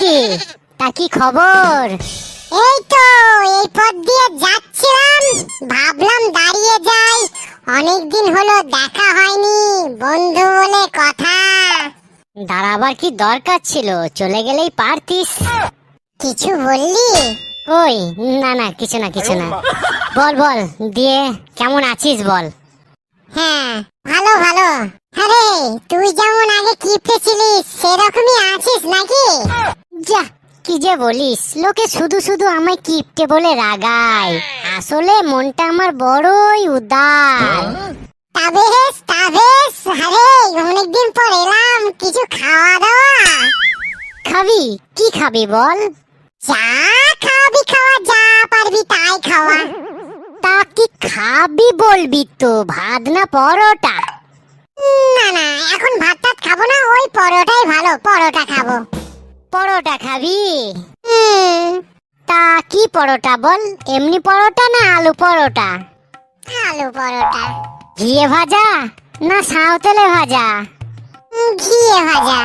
কি? খবর? এই তো, এই পথ দিয়ে যাচ্ছিলাম। ভাবলাম দাঁড়িয়ে যাই। অনেকদিন হলো দেখা হয়নি, বন্ধু বলে কথা। দাঁড়াবার কি দরকার ছিল? চলে গেলেই পারতিস। কিছু বললি? ওই না না, কিছু না কিছু না। বল বল, দিয়ে কেমন আছিস বল। হ্যাঁ ভালো ভালো। আরে, তুই যেমন আগে কিপটে ছিলিস, সেরকমই আছিস নাকি? যা, কি যে বলিস। লোকে শুধু শুধু আমায় কিপটে বলে রাগায়। আসলে মনটা আমার বড়ই উদার। তাবেশ তাবেশ, আরে, অনেকদিন পর এলাম, কিছু খাওয়া দাওয়া। খাবি? কি খাবি বল? যা খাবি খাওয়া, যা পারবি তাই খাওয়া। তা কি খাবি বলবি তো, ভাত না পরোটা? না না, এখন ভাত টাত খাব না, ওই পরোটাই ভালো, পরোটা খাব। পরোটা খাবি? তা কি পরোটা বল? এমনি পরোটা না আলু পরোটা? আলু পরোটা। ঘিয়ে ভাজা না সাঁওতেলে ভাজা? ঘিয়ে ভাজা।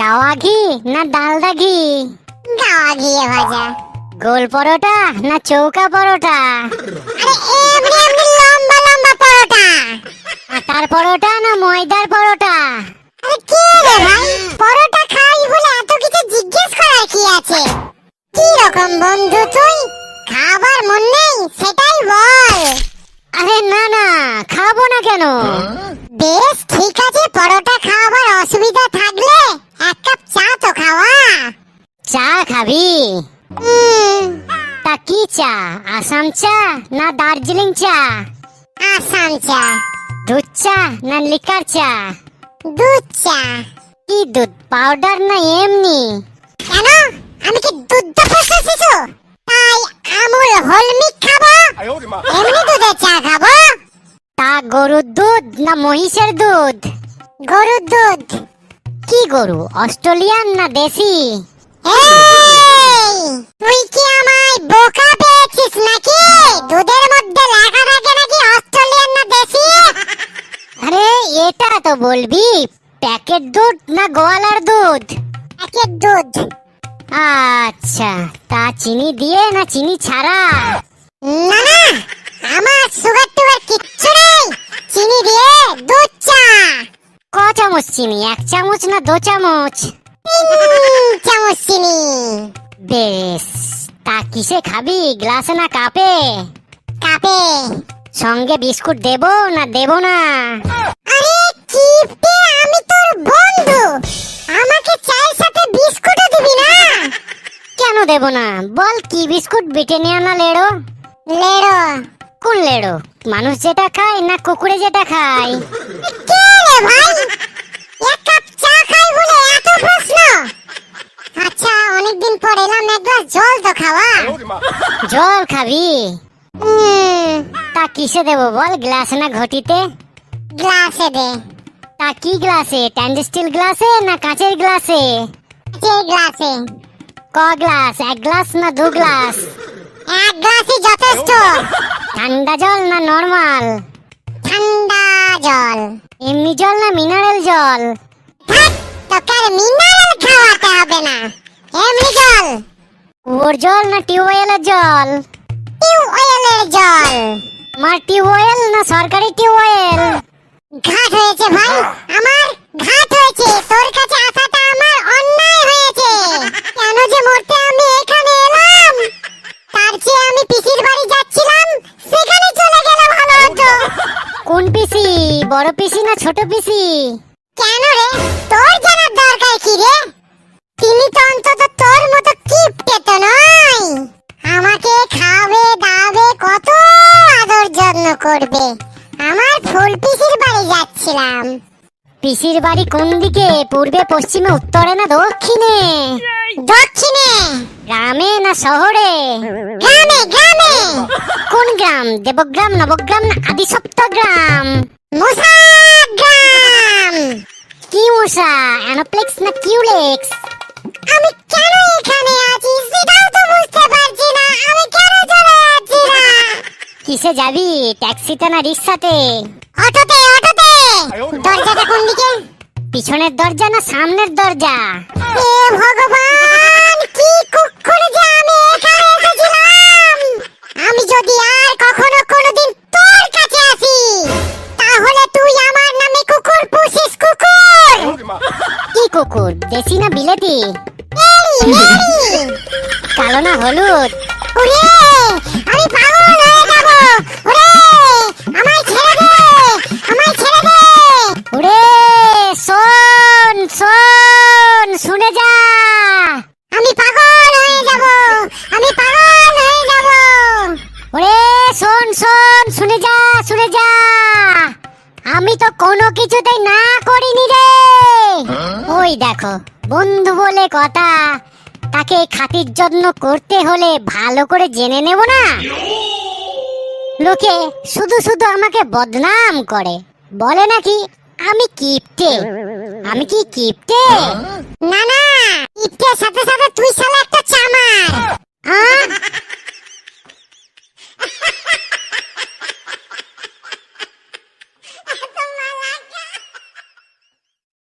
গাওয়া ঘি না ডালদা ঘি? গাওয়া ঘিয়ে ভাজা। গোল পরোটা না চৌকা পরোটা? আরে এমনি এমনি লম্বা লম্বা পরোটা। আটার পরোটা কেন? বেশ ঠিক আছে পরোটা খাওয়াবার অসুবিধা থাকলে এক কাপ চা তো খাওয়া। চা খাবি? তা কি চা আসাম চা না দার্জিলিং চা? আসাম চা। দুধ চা না লিকার চা? দুধ চা। কি দুধ পাউডার না এমনি? কেন? আমি কি দুধ দপস শিশু? তাই আমুল হলমি খাব? এমনি দুধের চা খাব? গরুর দুধ না মহিষের দুধ? গরুর দুধ। কি গরু, অস্ট্রেলিয়ান না দেশি? তুই কি আমায় বোকা পেয়েছিস নাকি? দুধের মধ্যে লেখা থাকে নাকি অস্ট্রেলিয়ান না দেশি? আরে, এটা তো বলবি, প্যাকেট দুধ না গোয়ালার দুধ? প্যাকেট দুধ। আচ্ছা তা চিনি দিয়ে না চিনি ছাড়া? না না আমার সুগার টুগার কিচ্ছু নেই চিনি দিয়ে দুধ চা ক চামচ চিনি এক চামচ না দু চামচ? চামচ চিনি। বেশ তা কিসে খাবি? গ্লাসে না কাপে? কাপে। সঙ্গে বিস্কুট দেবো না দেবো না? আরে কিপটে আমি তোর বন্ধু। আমাকে চায়ের সাথে বিস্কুটও দিবি না? কেন দেবো না? বল কি বিস্কুট ব্রিটানিয়া না লেড়ো? লেড়ো। কোন লেড়ো? মানুষ যেটা খায় না কুকুরে যেটা খায়? কে রে ভাই? জল খাবি? তা কিসে দেবো বল গ্লাস না ঘটিতে? গ্লাসে দে। তা কি গ্লাসে ট্যান্ড স্টিল গ্লাসে না কাঁচের গ্লাসে? যে গ্লাসে। ক গ্লাস এক গ্লাস না দু গ্লাস? এক গ্লাসই যথেষ্ট। ঠান্ডা জল না নর্মাল? ঠান্ডা জল। এমনি জল না মিনারেল জল? থাক তোকে মিনারেল খাওয়াতে হবে না। এমনি জল। কুয়োর জল না টিউবওয়েলের জল? টিউবওয়েলের জল। আমার টিউবওয়েল না সরকারি টিউবওয়েল? ঘাট হয়েছে ভাই, আমার ঘাট হয়েছে। তোর কাছে আসাটা আমার অন্যায় হয়েছে। কেন যে মরতে আমি এখানে এলাম? তার চেয়ে আমি পিসির বাড়ি যাচ্ছিলাম, সেখানে চলে গেলে ভালো হতো কোন পিসি? বড় পিসি না ছোট পিসি? কেন রে? তোর জানার দরকার কি রে? করবে। আমার ফুল পিসির বাড়ি যাচ্ছিলাম। পিসির বাড়ি কোন দিকে? পূর্বে, পশ্চিমে, উত্তরে না দক্ষিণে? দক্ষিণে। গ্রামে না শহরে? গ্রামে গ্রামে। কোন গ্রাম? দেবগ্রাম, নবগ্রাম না আদি সপ্তগ্রাম মুসা গ্রাম কি মশা অ্যানোপ্লেক্স না কিউলেক্স? আমি কেন এখানে আছি? কিসে যাবি ট্যাক্সিতে না রিক্সাতে? অটোতে অটোতে! দরজাটা কোন দিকে? পিছনের দরজা না সামনের দরজা? হে ভগবান, কি কি কুকুর যে আমি এখানে এসেছিলাম! আমি যদি আর কখনো কোনোদিন তোর কাছে আসি, তাহলে তুই আমার নামে কুকুর পুষিস, কুকুর! কি কুকুর? দেশি না বিলেতি? কালো না হলুদ? ওরে, আমি পাগল! শোন শুনে যা শুনে যা। আমি তো কোনো কিছুতেই না করিনি রে। ওই দেখো বন্ধু বলে কথা। তাকে খাতির জন্য করতে হলে ভালো করে জেনে নেব না? লোকে শুধু শুধু আমাকে বদনাম করে। বলে নাকি আমি কিপটে। আমি কি কিপটে? না না